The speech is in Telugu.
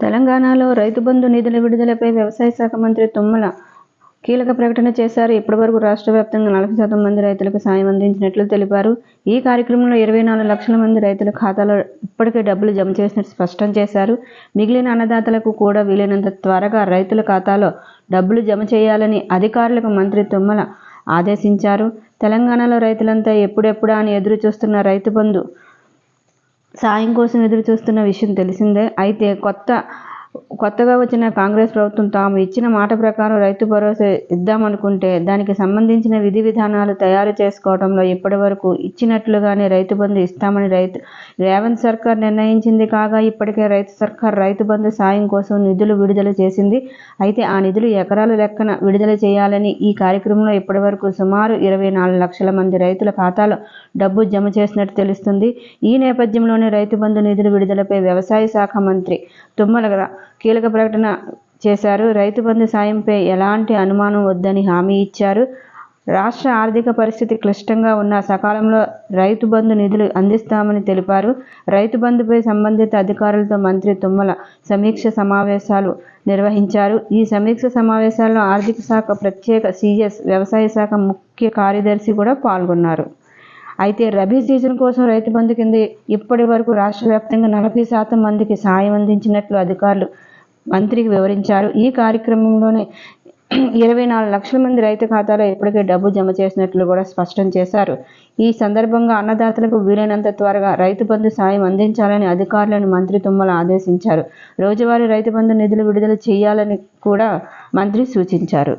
తెలంగాణలో రైతు బంధు నిధుల విడుదలపై వ్యవసాయ శాఖ మంత్రి తుమ్మల కీలక ప్రకటన చేశారు. ఇప్పటివరకు రాష్ట్ర వ్యాప్తంగా నలభై శాతం మంది రైతులకు సాయం అందించినట్లు తెలిపారు. ఈ కార్యక్రమంలో ఇరవై నాలుగు లక్షల మంది రైతుల ఖాతాలో ఇప్పటికే డబ్బులు జమ చేసినట్టు స్పష్టం చేశారు. మిగిలిన అన్నదాతలకు కూడా వీలైనంత త్వరగా రైతుల ఖాతాలో డబ్బులు జమ చేయాలని అధికారులకు మంత్రి తుమ్మల ఆదేశించారు. తెలంగాణలో రైతులంతా ఎప్పుడెప్పుడా అని ఎదురు చూస్తున్న రైతు బంధు సాయం కోసం ఎదురు చూస్తున్న విషయం తెలిసిందే. అయితే కొత్త కొత్తగా వచ్చిన కాంగ్రెస్ ప్రభుత్వం తాము ఇచ్చిన మాట ప్రకారం రైతు భరోసా ఇద్దామనుకుంటే దానికి సంబంధించిన విధి విధానాలు తయారు చేసుకోవడంలో ఇప్పటి వరకు ఇచ్చినట్లుగానే రైతు బంధు ఇస్తామని రైతు రేవంత్ సర్కార్ నిర్ణయించింది కాగా ఇప్పటికే రైతు సర్కార్ రైతు బంధు సాయం కోసం నిధులు విడుదల చేసింది. అయితే ఆ నిధులు ఎకరాల లెక్కన విడుదల చేయాలని ఈ కార్యక్రమంలో ఇప్పటి వరకు సుమారు ఇరవై నాలుగు లక్షల మంది రైతుల ఖాతాలో డబ్బు జమ చేసినట్టు తెలుస్తుంది. ఈ నేపథ్యంలోనే రైతు బంధు నిధుల విడుదలపై వ్యవసాయ శాఖ మంత్రి తుమ్మల కీలక ప్రకటన చేశారు. రైతు బంధు సాయంపై ఎలాంటి అనుమానం వద్దని హామీ ఇచ్చారు. రాష్ట్ర ఆర్థిక పరిస్థితి క్లిష్టంగా ఉన్న సకాలంలో రైతు బంధు నిధులు అందిస్తామని తెలిపారు. రైతు బంధుపై సంబంధిత అధికారులతో మంత్రి తుమ్మల సమీక్ష సమావేశాలు నిర్వహించారు. ఈ సమీక్ష సమావేశాల్లో ఆర్థిక శాఖ ప్రత్యేక సీఎస్ వ్యవసాయ శాఖ ముఖ్య కార్యదర్శి కూడా పాల్గొన్నారు. అయితే రబీ సీజన్ కోసం రైతు బంధు కింద ఇప్పటి వరకు రాష్ట్ర వ్యాప్తంగా నలభై శాతం మందికి సాయం అందించినట్లు అధికారులు మంత్రికి వివరించారు. ఈ కార్యక్రమంలోనే ఇరవై నాలుగు లక్షల మంది రైతు ఖాతాలో ఇప్పటికే డబ్బు జమ చేసినట్లు కూడా స్పష్టం చేశారు. ఈ సందర్భంగా అన్నదాతలకు వీలైనంత త్వరగా రైతు బంధు సాయం అందించాలని అధికారులను మంత్రి తుమ్మల ఆదేశించారు. రోజువారీ రైతు బంధు నిధులు విడుదల చేయాలని కూడా మంత్రి సూచించారు.